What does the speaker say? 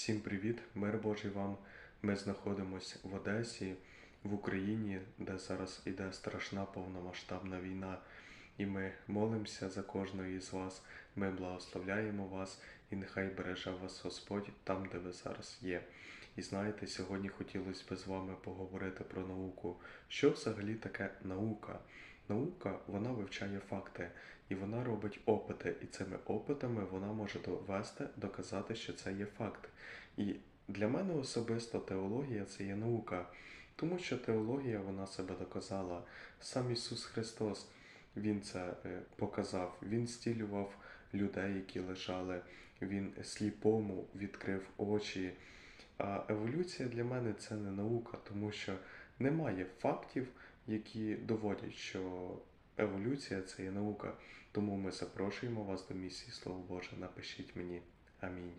Всім привіт, мир Божий вам. Ми знаходимося в Одесі, в Україні, де зараз іде страшна повномасштабна війна. І ми молимося за кожного із вас. Ми благословляємо вас і нехай береже вас Господь там, де ви зараз є. І знаєте, сьогодні хотілося б з вами поговорити про науку. Що взагалі таке наука? Наука вона вивчає факти і вона робить опити. І цими опитами вона може довести, доказати, що це є факт. І для мене особисто теологія це є наука, тому що теологія вона себе доказала. Сам Ісус Христос Він це е, показав. Він стілював людей, які лежали. Він сліпому відкрив очі. А еволюція для мене це не наука, тому що немає фактів, які доводять, що еволюція це є наука. Тому ми запрошуємо вас до місії Слово Боже. Напишіть мені. Амінь.